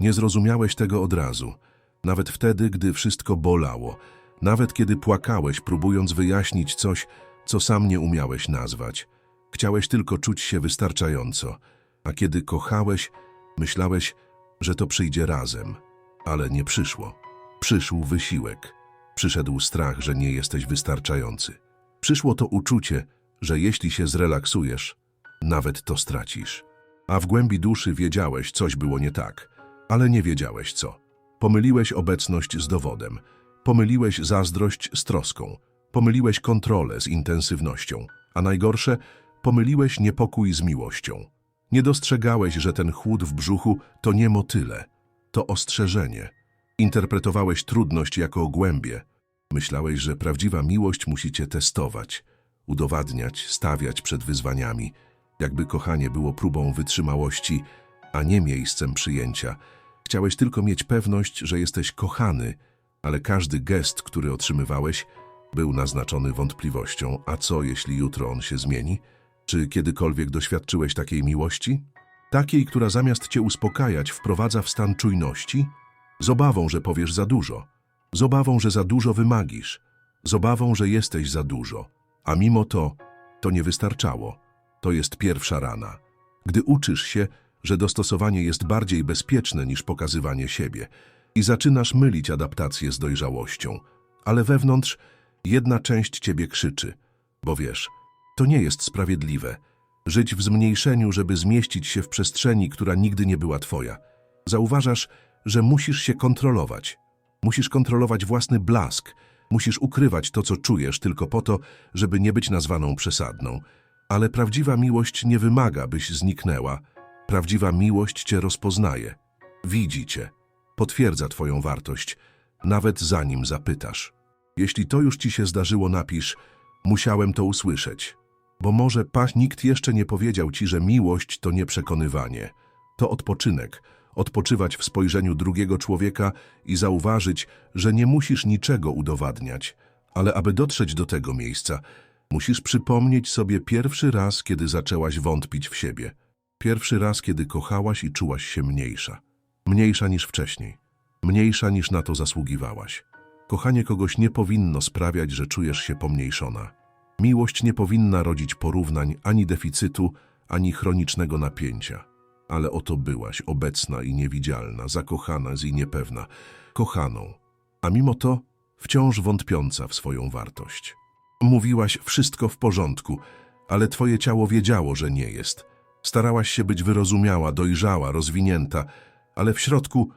Nie zrozumiałeś tego od razu, nawet wtedy, gdy wszystko bolało, nawet kiedy płakałeś, próbując wyjaśnić coś, co sam nie umiałeś nazwać. Chciałeś tylko czuć się wystarczająco, a kiedy kochałeś, myślałeś, że to przyjdzie razem, ale nie przyszło. Przyszł wysiłek. Przyszedł strach, że nie jesteś wystarczający. Przyszło to uczucie, że jeśli się zrelaksujesz, nawet to stracisz. A w głębi duszy wiedziałeś, coś było nie tak, ale nie wiedziałeś co. Pomyliłeś obecność z dowodem, pomyliłeś zazdrość z troską, pomyliłeś kontrolę z intensywnością, a najgorsze, pomyliłeś niepokój z miłością. Nie dostrzegałeś, że ten chłód w brzuchu to nie motyle, to ostrzeżenie. Interpretowałeś trudność jako głębie. Myślałeś, że prawdziwa miłość musi cię testować, udowadniać, stawiać przed wyzwaniami, jakby kochanie było próbą wytrzymałości, a nie miejscem przyjęcia. Chciałeś tylko mieć pewność, że jesteś kochany, ale każdy gest, który otrzymywałeś, był naznaczony wątpliwością. A co, jeśli jutro on się zmieni? Czy kiedykolwiek doświadczyłeś takiej miłości? Takiej, która zamiast cię uspokajać, wprowadza w stan czujności? Z obawą, że powiesz za dużo. Z obawą, że za dużo wymagisz. Z obawą, że jesteś za dużo. A mimo to, to nie wystarczało. To jest pierwsza rana. Gdy uczysz się, że dostosowanie jest bardziej bezpieczne niż pokazywanie siebie i zaczynasz mylić adaptację z dojrzałością, ale wewnątrz jedna część ciebie krzyczy, bo wiesz, to nie jest sprawiedliwe. Żyć w zmniejszeniu, żeby zmieścić się w przestrzeni, która nigdy nie była twoja. Zauważasz, że musisz się kontrolować. Musisz kontrolować własny blask. Musisz ukrywać to, co czujesz, tylko po to, żeby nie być nazwaną przesadną. Ale prawdziwa miłość nie wymaga, byś zniknęła. Prawdziwa miłość cię rozpoznaje. Widzi cię. Potwierdza twoją wartość, nawet zanim zapytasz. Jeśli to już ci się zdarzyło, napisz Musiałem to usłyszeć. Bo może paś nikt jeszcze nie powiedział ci, że miłość to nie przekonywanie. To odpoczynek. Odpoczywać w spojrzeniu drugiego człowieka i zauważyć, że nie musisz niczego udowadniać. Ale aby dotrzeć do tego miejsca, musisz przypomnieć sobie pierwszy raz, kiedy zaczęłaś wątpić w siebie. Pierwszy raz, kiedy kochałaś i czułaś się mniejsza. Mniejsza niż wcześniej. Mniejsza niż na to zasługiwałaś. Kochanie kogoś nie powinno sprawiać, że czujesz się pomniejszona. Miłość nie powinna rodzić porównań ani deficytu, ani chronicznego napięcia. Ale oto byłaś, obecna i niewidzialna, zakochana i niepewna, kochaną, a mimo to wciąż wątpiąca w swoją wartość. Mówiłaś wszystko w porządku, ale twoje ciało wiedziało, że nie jest. Starałaś się być wyrozumiała, dojrzała, rozwinięta, ale w środku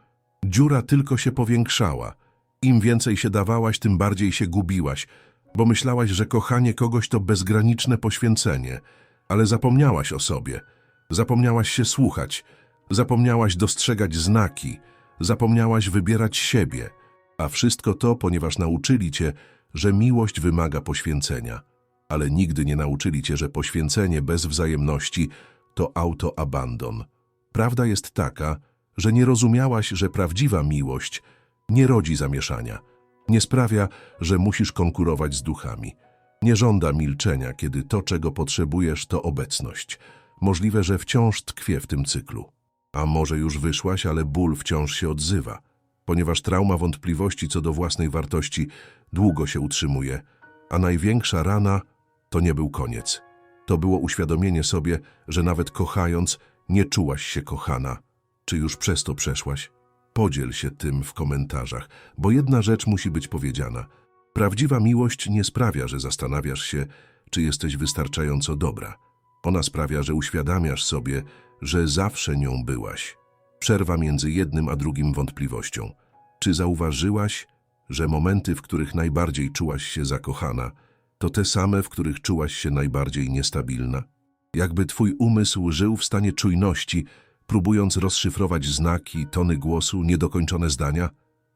dziura tylko się powiększała. Im więcej się dawałaś, tym bardziej się gubiłaś, bo myślałaś, że kochanie kogoś to bezgraniczne poświęcenie, ale zapomniałaś o sobie. Zapomniałaś się słuchać, zapomniałaś dostrzegać znaki, zapomniałaś wybierać siebie, a wszystko to, ponieważ nauczyli cię, że miłość wymaga poświęcenia, ale nigdy nie nauczyli cię, że poświęcenie bez wzajemności to autoabandon. Prawda jest taka, że nie rozumiałaś, że prawdziwa miłość nie rodzi zamieszania, nie sprawia, że musisz konkurować z duchami. Nie żąda milczenia, kiedy to, czego potrzebujesz, to obecność. Możliwe, że wciąż tkwie w tym cyklu. A może już wyszłaś, ale ból wciąż się odzywa, ponieważ trauma wątpliwości co do własnej wartości długo się utrzymuje, a największa rana to nie był koniec. To było uświadomienie sobie, że nawet kochając, nie czułaś się kochana. Czy już przez to przeszłaś? Podziel się tym w komentarzach, bo jedna rzecz musi być powiedziana. Prawdziwa miłość nie sprawia, że zastanawiasz się, czy jesteś wystarczająco dobra. Ona sprawia, że uświadamiasz sobie, że zawsze nią byłaś. Przerwa między jednym a drugim wątpliwością. Czy zauważyłaś, że momenty, w których najbardziej czułaś się zakochana, to te same, w których czułaś się najbardziej niestabilna? Jakby twój umysł żył w stanie czujności, próbując rozszyfrować znaki, tony głosu, niedokończone zdania,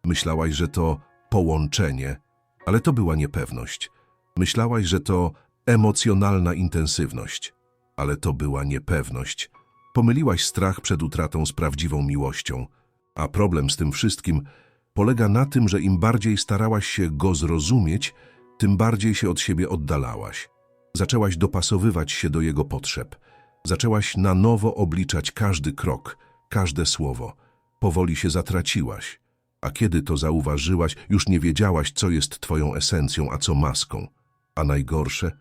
myślałaś, że to połączenie, ale to była niepewność. Myślałaś, że to emocjonalna intensywność, ale to była niepewność. Pomyliłaś strach przed utratą z prawdziwą miłością, a problem z tym wszystkim polega na tym, że im bardziej starałaś się go zrozumieć, tym bardziej się od siebie oddalałaś. Zaczęłaś dopasowywać się do jego potrzeb. Zaczęłaś na nowo obliczać każdy krok, każde słowo. powoli się zatraciłaś. A kiedy to zauważyłaś, już nie wiedziałaś, co jest twoją esencją, a co maską. A najgorsze,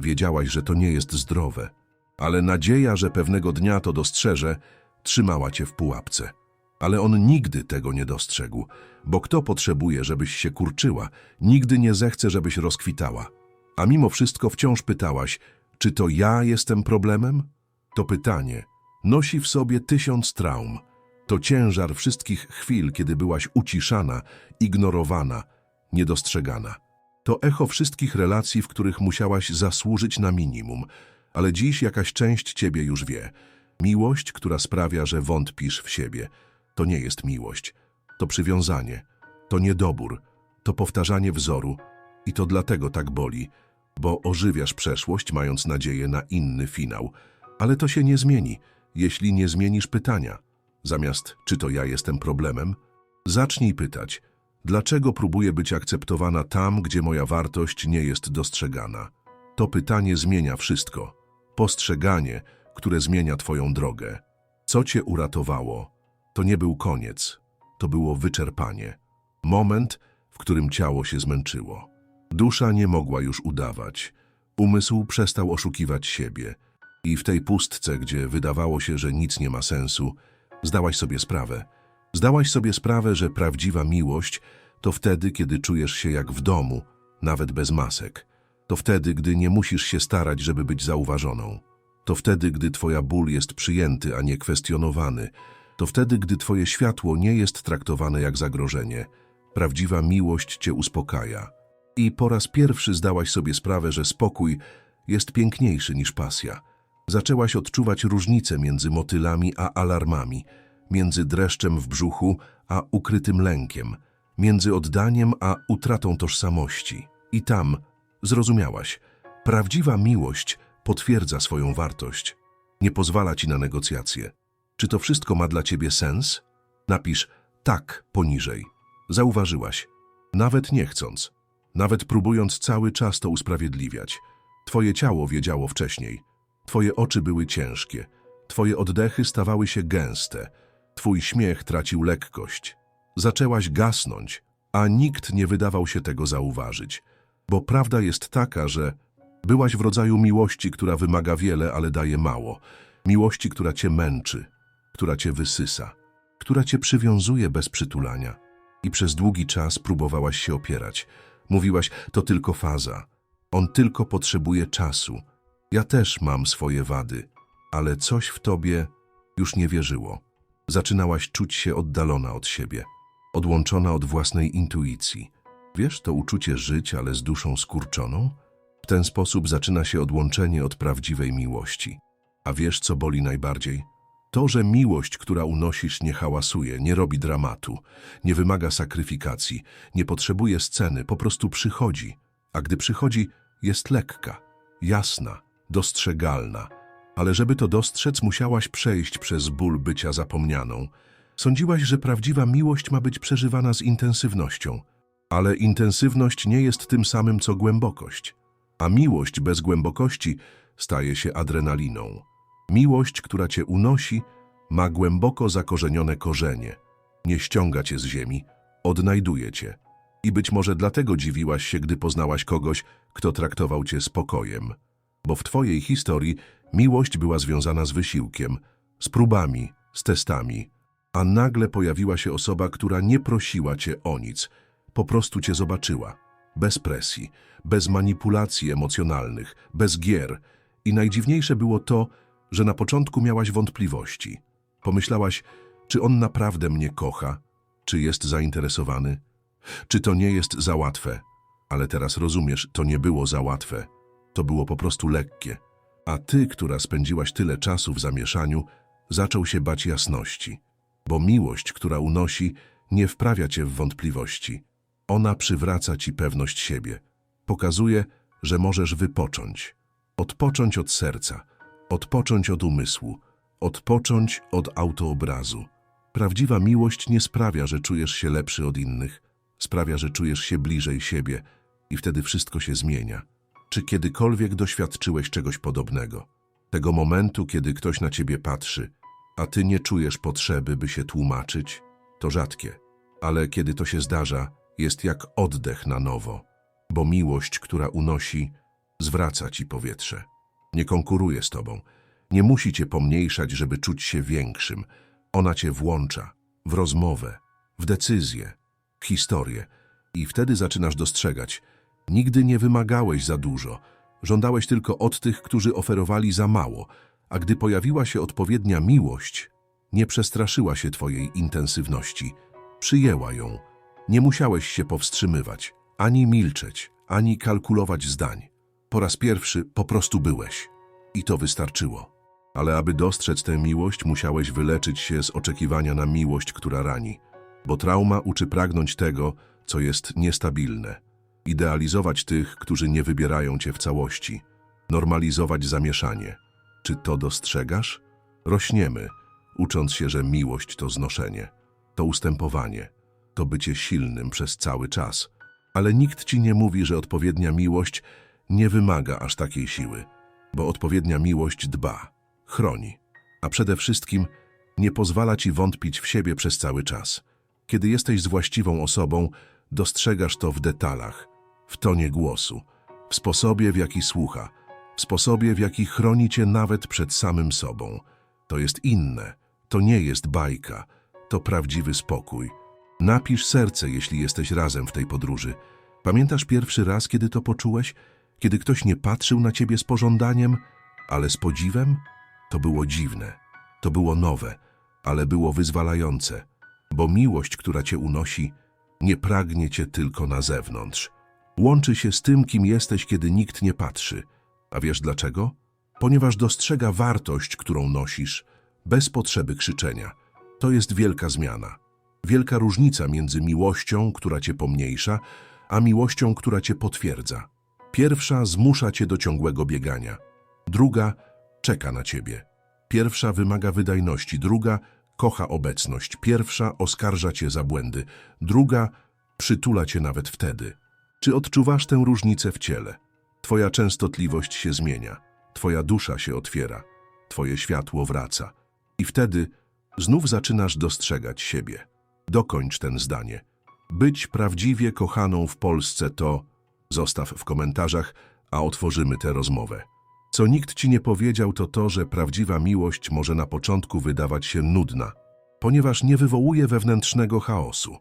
wiedziałaś, że to nie jest zdrowe. Ale nadzieja, że pewnego dnia to dostrzeże, trzymała cię w pułapce. Ale on nigdy tego nie dostrzegł, bo kto potrzebuje, żebyś się kurczyła, nigdy nie zechce, żebyś rozkwitała. A mimo wszystko wciąż pytałaś, czy to ja jestem problemem? To pytanie nosi w sobie tysiąc traum. To ciężar wszystkich chwil, kiedy byłaś uciszana, ignorowana, niedostrzegana. To echo wszystkich relacji, w których musiałaś zasłużyć na minimum, ale dziś jakaś część ciebie już wie. Miłość, która sprawia, że wątpisz w siebie, to nie jest miłość. To przywiązanie, to niedobór, to powtarzanie wzoru i to dlatego tak boli, bo ożywiasz przeszłość, mając nadzieję na inny finał. Ale to się nie zmieni, jeśli nie zmienisz pytania. Zamiast czy to ja jestem problemem, zacznij pytać, dlaczego próbuję być akceptowana tam, gdzie moja wartość nie jest dostrzegana. To pytanie zmienia wszystko. Postrzeganie, które zmienia twoją drogę. Co cię uratowało? To nie był koniec, to było wyczerpanie. Moment, w którym ciało się zmęczyło. Dusza nie mogła już udawać. Umysł przestał oszukiwać siebie. I w tej pustce, gdzie wydawało się, że nic nie ma sensu, zdałaś sobie sprawę. Zdałaś sobie sprawę, że prawdziwa miłość to wtedy, kiedy czujesz się jak w domu, nawet bez masek. To wtedy, gdy nie musisz się starać, żeby być zauważoną. To wtedy, gdy twoja ból jest przyjęty, a nie kwestionowany. To wtedy, gdy twoje światło nie jest traktowane jak zagrożenie. Prawdziwa miłość cię uspokaja. I po raz pierwszy zdałaś sobie sprawę, że spokój jest piękniejszy niż pasja. Zaczęłaś odczuwać różnicę między motylami a alarmami, między dreszczem w brzuchu a ukrytym lękiem, między oddaniem a utratą tożsamości. I tam zrozumiałaś, prawdziwa miłość potwierdza swoją wartość, nie pozwala ci na negocjacje. Czy to wszystko ma dla ciebie sens? Napisz tak poniżej. Zauważyłaś, nawet nie chcąc, nawet próbując cały czas to usprawiedliwiać. Twoje ciało wiedziało wcześniej. Twoje oczy były ciężkie. Twoje oddechy stawały się gęste. Twój śmiech tracił lekkość. Zaczęłaś gasnąć, a nikt nie wydawał się tego zauważyć. Bo prawda jest taka, że byłaś w rodzaju miłości, która wymaga wiele, ale daje mało. Miłości, która cię męczy, która cię wysysa, która cię przywiązuje bez przytulania. I przez długi czas próbowałaś się opierać. Mówiłaś, to tylko faza. On tylko potrzebuje czasu. Ja też mam swoje wady, ale coś w tobie już nie wierzyło. Zaczynałaś czuć się oddalona od siebie, odłączona od własnej intuicji. Wiesz, to uczucie żyć, ale z duszą skurczoną? W ten sposób zaczyna się odłączenie od prawdziwej miłości. A wiesz, co boli najbardziej? To, że miłość, która unosisz, nie hałasuje, nie robi dramatu, nie wymaga sakryfikacji, nie potrzebuje sceny, po prostu przychodzi. A gdy przychodzi, jest lekka, jasna, dostrzegalna. Ale żeby to dostrzec, musiałaś przejść przez ból bycia zapomnianą. Sądziłaś, że prawdziwa miłość ma być przeżywana z intensywnością. Ale intensywność nie jest tym samym, co głębokość. A miłość bez głębokości staje się adrenaliną. Miłość, która cię unosi, ma głęboko zakorzenione korzenie. Nie ściąga cię z ziemi, odnajduje cię. I być może dlatego dziwiłaś się, gdy poznałaś kogoś, kto traktował cię spokojem. Bo w twojej historii miłość była związana z wysiłkiem, z próbami, z testami. A nagle pojawiła się osoba, która nie prosiła cię o nic, po prostu cię zobaczyła. Bez presji, bez manipulacji emocjonalnych, bez gier. I najdziwniejsze było to, że na początku miałaś wątpliwości. Pomyślałaś, czy on naprawdę mnie kocha, czy jest zainteresowany, czy to nie jest za łatwe. Ale teraz rozumiesz, to nie było za łatwe. To było po prostu lekkie. A ty, która spędziłaś tyle czasu w zamieszaniu, zaczął się bać jasności. Bo miłość, która unosi, nie wprawia cię w wątpliwości. Ona przywraca ci pewność siebie. Pokazuje, że możesz wypocząć. Odpocząć od serca, odpocząć od umysłu, odpocząć od autoobrazu. Prawdziwa miłość nie sprawia, że czujesz się lepszy od innych. Sprawia, że czujesz się bliżej siebie i wtedy wszystko się zmienia. Czy kiedykolwiek doświadczyłeś czegoś podobnego? Tego momentu, kiedy ktoś na ciebie patrzy, a ty nie czujesz potrzeby, by się tłumaczyć? To rzadkie, ale kiedy to się zdarza, jest jak oddech na nowo, bo miłość, która unosi, zwraca ci powietrze. Nie konkuruje z tobą, nie musi cię pomniejszać, żeby czuć się większym. Ona cię włącza w rozmowę, w decyzję, w historię i wtedy zaczynasz dostrzegać. Nigdy nie wymagałeś za dużo, żądałeś tylko od tych, którzy oferowali za mało, a gdy pojawiła się odpowiednia miłość, nie przestraszyła się twojej intensywności, przyjęła ją. Nie musiałeś się powstrzymywać, ani milczeć, ani kalkulować zdań. Po raz pierwszy po prostu byłeś. I to wystarczyło. Ale aby dostrzec tę miłość, musiałeś wyleczyć się z oczekiwania na miłość, która rani. Bo trauma uczy pragnąć tego, co jest niestabilne. Idealizować tych, którzy nie wybierają cię w całości. Normalizować zamieszanie. Czy to dostrzegasz? Rośniemy, ucząc się, że miłość to znoszenie, to ustępowanie, to bycie silnym przez cały czas. Ale nikt ci nie mówi, że odpowiednia miłość nie wymaga aż takiej siły, bo odpowiednia miłość dba, chroni, a przede wszystkim nie pozwala ci wątpić w siebie przez cały czas. Kiedy jesteś z właściwą osobą, dostrzegasz to w detalach, w tonie głosu, w sposobie, w jaki słucha, w sposobie, w jaki chroni cię nawet przed samym sobą. To jest inne, to nie jest bajka, to prawdziwy spokój. Napisz serce, jeśli jesteś razem w tej podróży. Pamiętasz pierwszy raz, kiedy to poczułeś? Kiedy ktoś nie patrzył na ciebie z pożądaniem, ale z podziwem? To było dziwne, to było nowe, ale było wyzwalające, bo miłość, która cię unosi, nie pragnie cię tylko na zewnątrz. Łączy się z tym, kim jesteś, kiedy nikt nie patrzy. A wiesz dlaczego? Ponieważ dostrzega wartość, którą nosisz, bez potrzeby krzyczenia. To jest wielka zmiana. Wielka różnica między miłością, która cię pomniejsza, a miłością, która cię potwierdza. Pierwsza zmusza cię do ciągłego biegania. Druga czeka na ciebie. Pierwsza wymaga wydajności, druga kocha obecność. Pierwsza oskarża cię za błędy, druga przytula cię nawet wtedy. Czy odczuwasz tę różnicę w ciele? Twoja częstotliwość się zmienia, twoja dusza się otwiera, twoje światło wraca. I wtedy znów zaczynasz dostrzegać siebie. Dokończ ten zdanie. Być prawdziwie kochaną w Polsce to... Zostaw w komentarzach, a otworzymy tę rozmowę. Co nikt ci nie powiedział, to to, że prawdziwa miłość może na początku wydawać się nudna, ponieważ nie wywołuje wewnętrznego chaosu.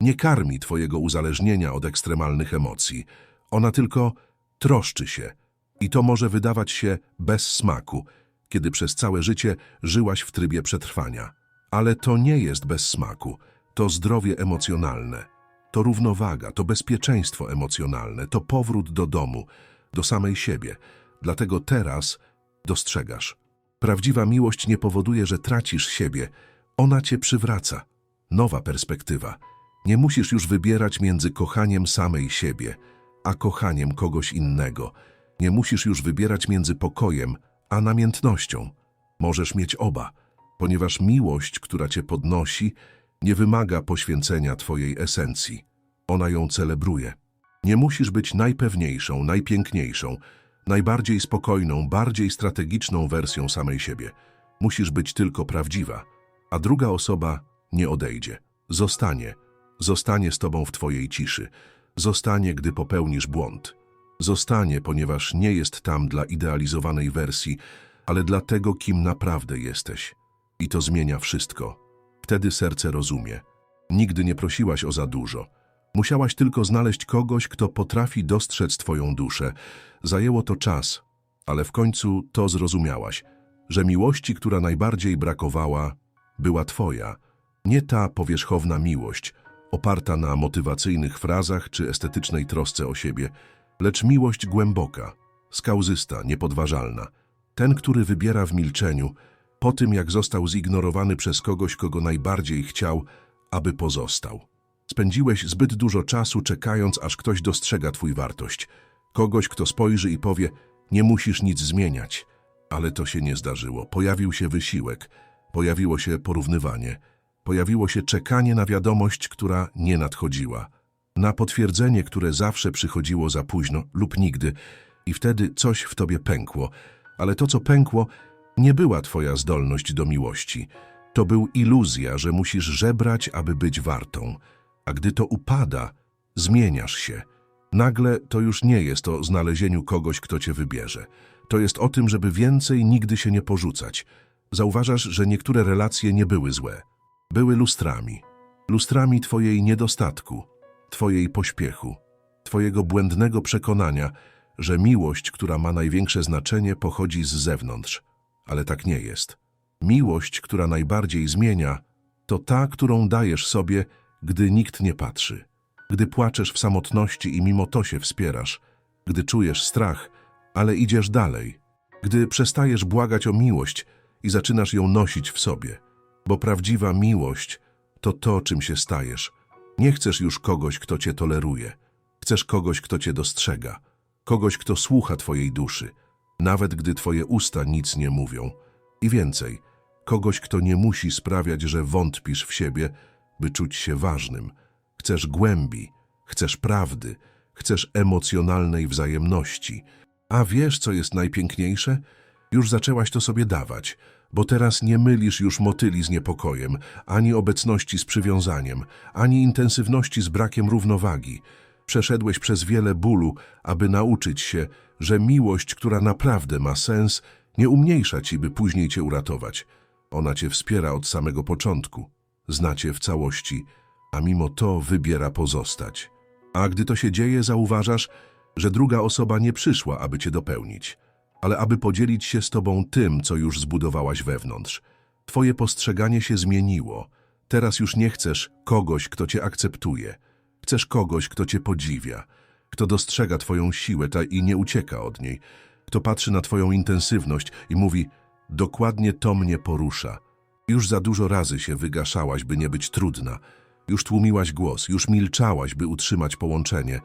Nie karmi twojego uzależnienia od ekstremalnych emocji. Ona tylko troszczy się. I to może wydawać się bez smaku, kiedy przez całe życie żyłaś w trybie przetrwania. Ale to nie jest bez smaku. To zdrowie emocjonalne. To równowaga, to bezpieczeństwo emocjonalne, to powrót do domu, do samej siebie. Dlatego teraz dostrzegasz. Prawdziwa miłość nie powoduje, że tracisz siebie. Ona cię przywraca. Nowa perspektywa. Nie musisz już wybierać między kochaniem samej siebie, a kochaniem kogoś innego. Nie musisz już wybierać między pokojem, a namiętnością. Możesz mieć oba, ponieważ miłość, która cię podnosi, nie wymaga poświęcenia twojej esencji. Ona ją celebruje. Nie musisz być najpewniejszą, najpiękniejszą, najbardziej spokojną, bardziej strategiczną wersją samej siebie. Musisz być tylko prawdziwa, a druga osoba nie odejdzie. Zostanie. Zostanie z tobą w twojej ciszy. Zostanie, gdy popełnisz błąd. Zostanie, ponieważ nie jest tam dla idealizowanej wersji, ale dla tego, kim naprawdę jesteś. I to zmienia wszystko. Wtedy serce rozumie. Nigdy nie prosiłaś o za dużo. Musiałaś tylko znaleźć kogoś, kto potrafi dostrzec twoją duszę. Zajęło to czas, ale w końcu to zrozumiałaś, że miłości, która najbardziej brakowała, była twoja. Nie ta powierzchowna miłość, oparta na motywacyjnych frazach czy estetycznej trosce o siebie, lecz miłość głęboka, skałzysta, niepodważalna. Ten, który wybiera w milczeniu, po tym jak został zignorowany przez kogoś, kogo najbardziej chciał, aby pozostał. Spędziłeś zbyt dużo czasu czekając, aż ktoś dostrzega twój wartość. Kogoś, kto spojrzy i powie, nie musisz nic zmieniać. Ale to się nie zdarzyło. Pojawił się wysiłek, pojawiło się porównywanie, pojawiło się czekanie na wiadomość, która nie nadchodziła, na potwierdzenie, które zawsze przychodziło za późno lub nigdy i wtedy coś w tobie pękło. Ale to, co pękło, nie była twoja zdolność do miłości. To był iluzja, że musisz żebrać, aby być wartą. A gdy to upada, zmieniasz się. Nagle to już nie jest o znalezieniu kogoś, kto cię wybierze. To jest o tym, żeby więcej nigdy się nie porzucać. Zauważasz, że niektóre relacje nie były złe. Były lustrami. Lustrami twojej niedostatku, twojej pośpiechu, twojego błędnego przekonania, że miłość, która ma największe znaczenie, pochodzi z zewnątrz. Ale tak nie jest. Miłość, która najbardziej zmienia, to ta, którą dajesz sobie, gdy nikt nie patrzy. Gdy płaczesz w samotności i mimo to się wspierasz. Gdy czujesz strach, ale idziesz dalej. Gdy przestajesz błagać o miłość i zaczynasz ją nosić w sobie. Bo prawdziwa miłość to to, czym się stajesz. Nie chcesz już kogoś, kto cię toleruje. Chcesz kogoś, kto cię dostrzega. Kogoś, kto słucha twojej duszy, nawet gdy twoje usta nic nie mówią. I więcej, kogoś, kto nie musi sprawiać, że wątpisz w siebie, by czuć się ważnym. Chcesz głębi, chcesz prawdy, chcesz emocjonalnej wzajemności. A wiesz, co jest najpiękniejsze? Już zaczęłaś to sobie dawać, bo teraz nie mylisz już motyli z niepokojem, ani obecności z przywiązaniem, ani intensywności z brakiem równowagi. Przeszedłeś przez wiele bólu, aby nauczyć się, że miłość, która naprawdę ma sens, nie umniejsza ci, by później cię uratować. Ona cię wspiera od samego początku, zna cię w całości, a mimo to wybiera pozostać. A gdy to się dzieje, zauważasz, że druga osoba nie przyszła, aby cię dopełnić, ale aby podzielić się z tobą tym, co już zbudowałaś wewnątrz. Twoje postrzeganie się zmieniło. Teraz już nie chcesz kogoś, kto cię akceptuje. Chcesz kogoś, kto cię podziwia, kto dostrzega twoją siłę ta i nie ucieka od niej, kto patrzy na twoją intensywność i mówi, dokładnie to mnie porusza. Już za dużo razy się wygaszałaś, by nie być trudna. Już tłumiłaś głos, już milczałaś, by utrzymać połączenie,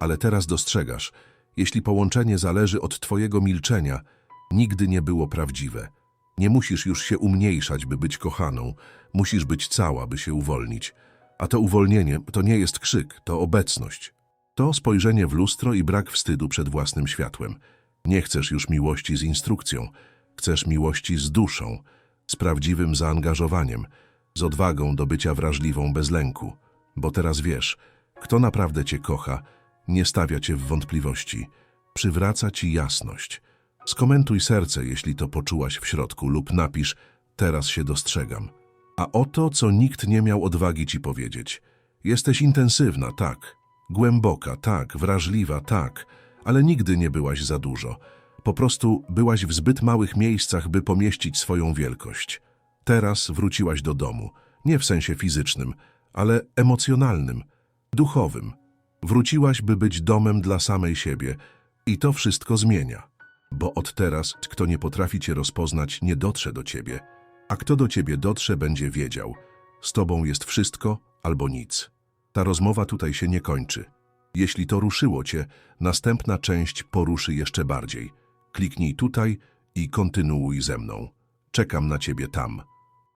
ale teraz dostrzegasz, jeśli połączenie zależy od twojego milczenia, nigdy nie było prawdziwe. Nie musisz już się umniejszać, by być kochaną, musisz być cała, by się uwolnić. A to uwolnienie to nie jest krzyk, to obecność. To spojrzenie w lustro i brak wstydu przed własnym światłem. Nie chcesz już miłości z instrukcją, chcesz miłości z duszą, z prawdziwym zaangażowaniem, z odwagą do bycia wrażliwą bez lęku. Bo teraz wiesz, kto naprawdę cię kocha, nie stawia cię w wątpliwości, przywraca ci jasność. Skomentuj serce, jeśli to poczułaś w środku, lub napisz, teraz się dostrzegam. A oto, co nikt nie miał odwagi ci powiedzieć. Jesteś intensywna, tak. Głęboka, tak. Wrażliwa, tak. Ale nigdy nie byłaś za dużo. Po prostu byłaś w zbyt małych miejscach, by pomieścić swoją wielkość. Teraz wróciłaś do domu. Nie w sensie fizycznym, ale emocjonalnym, duchowym. Wróciłaś, by być domem dla samej siebie. I to wszystko zmienia. Bo od teraz, kto nie potrafi cię rozpoznać, nie dotrze do ciebie. A kto do ciebie dotrze, będzie wiedział. Z tobą jest wszystko albo nic. Ta rozmowa tutaj się nie kończy. Jeśli to ruszyło cię, następna część poruszy jeszcze bardziej. Kliknij tutaj i kontynuuj ze mną. Czekam na ciebie tam.